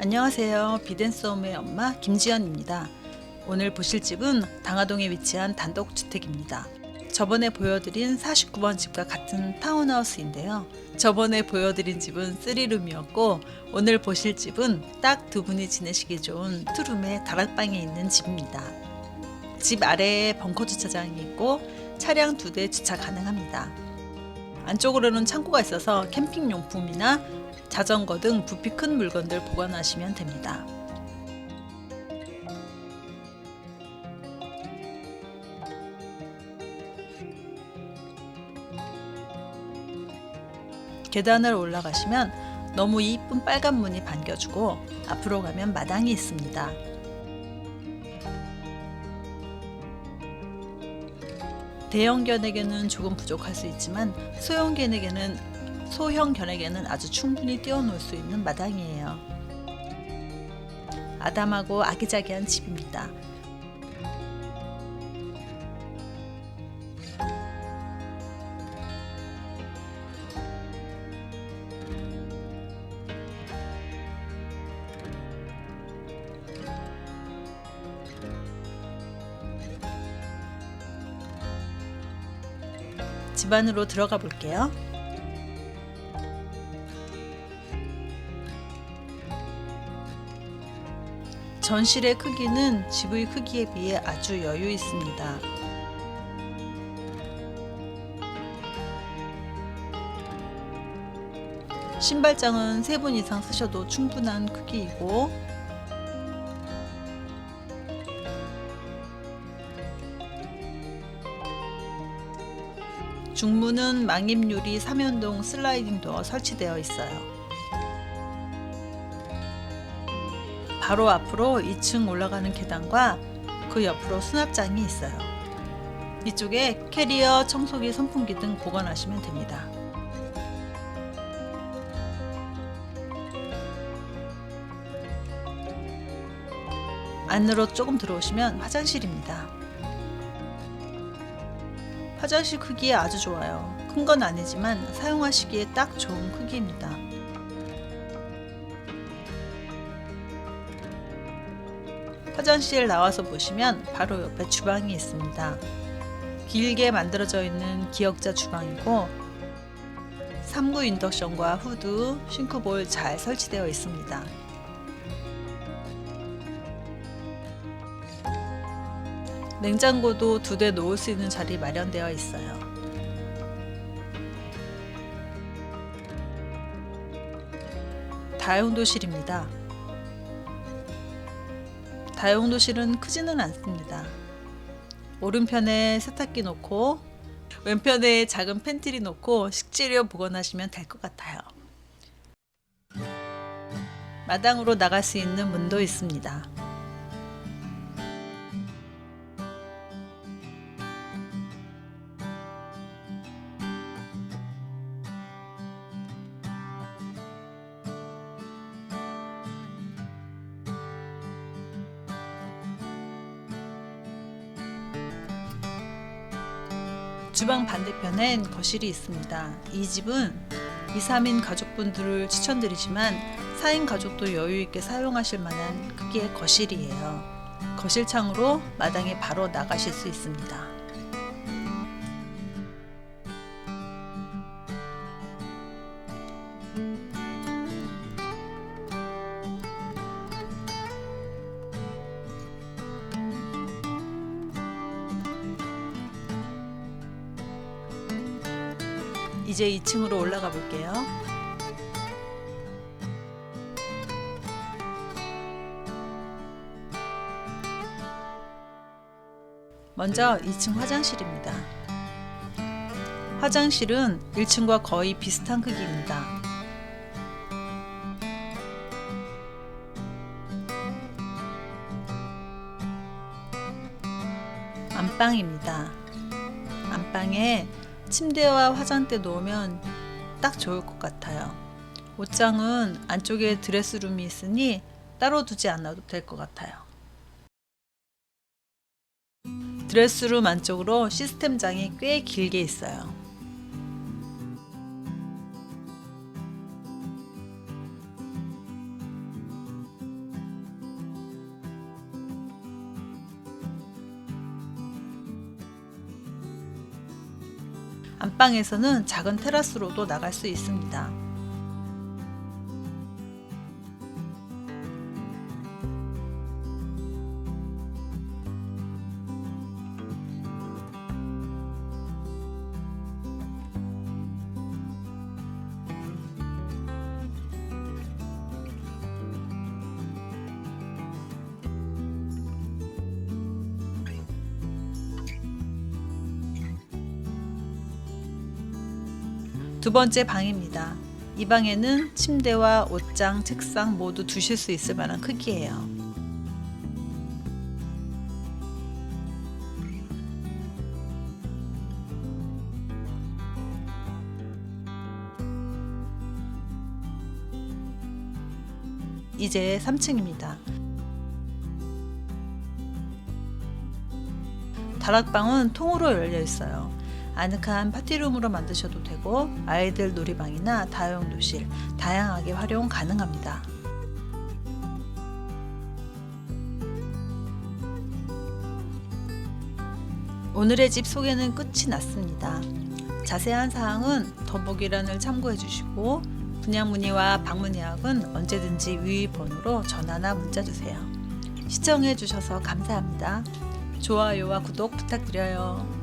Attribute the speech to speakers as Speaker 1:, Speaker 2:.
Speaker 1: 안녕하세요. 비덴썸의 엄마 김지연입니다. 오늘 보실 집은 당하동에 위치한 단독주택입니다. 저번에 보여드린 49번 집과 같은 타운하우스인데요. 저번에 보여드린 집은 3룸이었고 오늘 보실 집은 딱 두 분이 지내시기 좋은 투룸의 다락방에 있는 집입니다. 집 아래에 벙커 주차장이 있고 차량 두 대 주차 가능합니다. 안쪽으로는 창고가 있어서 캠핑 용품이나 자전거 등 부피 큰 물건들 보관하시면 됩니다. 계단을 올라가시면 너무 이쁜 빨간 문이 반겨주고 앞으로 가면 마당이 있습니다. 대형 견에게는 조금 부족할 수 있지만 소형 견에게는 소형 견에게는 아주 충분히 뛰어놀 수 있는 마당이에요. 아담하고 아기자기한 집입니다. 집 안으로 들어가 볼게요. 전실의 크기는 집의 크기에 비해 아주 여유 있습니다. 신발장은 3분 이상 쓰셔도 충분한 크기이고 중문은 망임유리 3연동 슬라이딩 도어 설치되어 있어요. 바로 앞으로 2층 올라가는 계단과 그 옆으로 수납장이 있어요. 이쪽에 캐리어, 청소기, 선풍기 등 보관하시면 됩니다. 안으로 조금 들어오시면 화장실입니다. 화장실 크기에 아주 좋아요. 큰 건 아니지만 사용하시기에 딱 좋은 크기입니다. 화장실 나와서 보시면 바로 옆에 주방이 있습니다. 길게 만들어져 있는 기역자 주방이고 3구 인덕션과 후드, 싱크볼 잘 설치되어 있습니다. 냉장고도 두 대 놓을 수 있는 자리 마련되어 있어요. 다용도실입니다. 다용도실은 크지는 않습니다. 오른편에 세탁기 놓고 왼편에 작은 팬트리 놓고 식재료 보관하시면 될 것 같아요. 마당으로 나갈 수 있는 문도 있습니다. 주방 반대편엔 거실이 있습니다. 이 집은 2, 3인 가족분들을 추천드리지만 4인 가족도 여유 있게 사용하실 만한 크기의 거실이에요. 거실 창으로 마당에 바로 나가실 수 있습니다. 이제 2층으로 올라가 볼게요. 먼저 2층 화장실입니다. 화장실은 1층과 거의 비슷한 크기입니다. 안방입니다. 안방에 침대와 화장대 놓으면 딱 좋을 것 같아요. 옷장은 안쪽에 드레스룸이 있으니 따로 두지 않아도 될 것 같아요. 드레스룸 안쪽으로 시스템장이 꽤 길게 있어요. 안방에서는 작은 테라스로도 나갈 수 있습니다. 두 번째 방입니다. 이 방에는 침대와 옷장, 책상 모두 두실 수 있을 만한 크기예요. 이제 3층입니다. 다락방은 통으로 열려 있어요. 아늑한 파티룸으로 만드셔도 되고 아이들 놀이방이나 다용도실 다양하게 활용 가능합니다. 오늘의 집 소개는 끝이 났습니다. 자세한 사항은 더보기란을 참고해 주시고 분양 문의와 방문 예약은 언제든지 위 번호로 전화나 문자 주세요. 시청해 주셔서 감사합니다. 좋아요와 구독 부탁드려요.